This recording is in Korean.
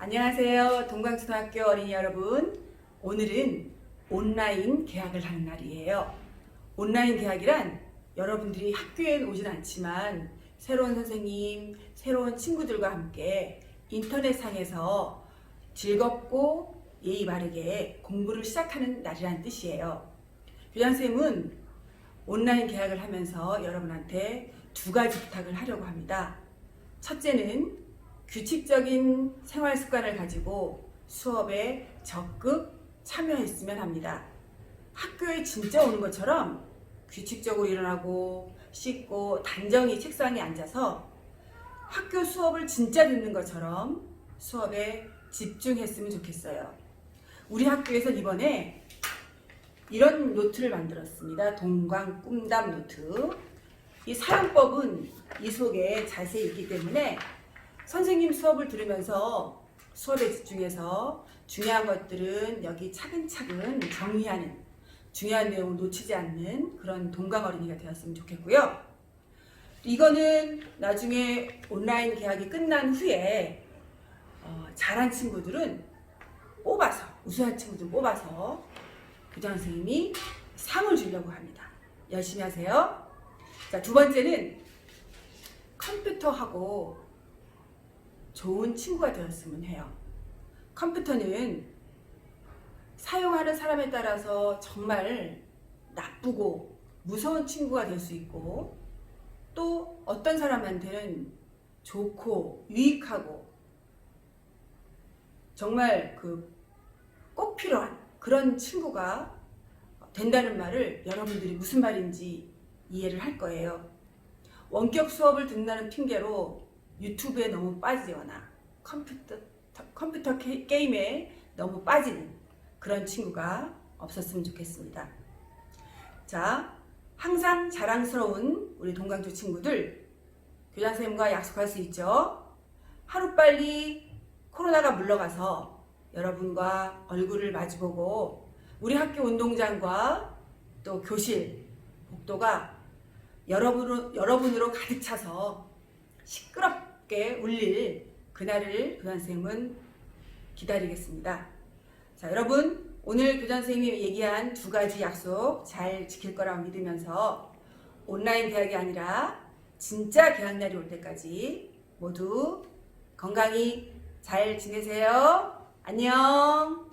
안녕하세요. 동광초등학교 어린이 여러분. 오늘은 온라인 개학을 하는 날이에요. 온라인 개학이란 여러분들이 학교에 오진 않지만 새로운 선생님, 새로운 친구들과 함께 인터넷상에서 즐겁고 예의 바르게 공부를 시작하는 날이라는 뜻이에요. 교장선생님은 온라인 개학을 하면서 여러분한테 두 가지 부탁을 하려고 합니다. 첫째는 규칙적인 생활 습관을 가지고 수업에 적극 참여했으면 합니다. 학교에 진짜 오는 것처럼 규칙적으로 일어나고 씻고 단정히 책상에 앉아서 학교 수업을 진짜 듣는 것처럼 수업에 집중했으면 좋겠어요. 우리 학교에서 이번에 이런 노트를 만들었습니다. 동광 꿈담 노트. 이 사용법은 이 속에 자세히 있기 때문에 선생님 수업을 들으면서 수업에 집중해서 중요한 것들은 여기 차근차근 정리하는 중요한 내용을 놓치지 않는 그런 동강 어린이가 되었으면 좋겠고요. 이거는 나중에 온라인 계약이 끝난 후에 어, 잘한 친구들은 뽑아서 우수한 친구들 뽑아서 교장 선생님이 상을 주려고 합니다. 열심히 하세요. 자, 두 번째는 컴퓨터하고 좋은 친구가 되었으면 해요. 컴퓨터는 사용하는 사람에 따라서 정말 나쁘고 무서운 친구가 될 수 있고 또 어떤 사람한테는 좋고 유익하고 정말 그 꼭 필요한 그런 친구가 된다는 말을 여러분들이 무슨 말인지 이해를 할 거예요. 원격 수업을 듣는다는 핑계로 유튜브에 너무 빠지거나 컴퓨터, 컴퓨터 게- 게임에 너무 빠지는 그런 친구가 없었으면 좋겠습니다. 자, 항상 자랑스러운 우리 동강조 친구들, 교장 선생님과 약속할 수 있죠? 하루빨리 코로나가 물러가서 여러분과 얼굴을 마주보고 우리 학교 운동장과 또 교실, 복도가 여러분으로, 여러분으로 가득 차서 시끄럽 게 울릴 그날을 교장 선생님은 기다리겠습니다. 자, 여러분 오늘 교장 선생님이 얘기한 두 가지 약속 잘 지킬 거라고 믿으면서 온라인 대학이 아니라 진짜 개학날이 올 때까지 모두 건강히 잘 지내세요. 안녕.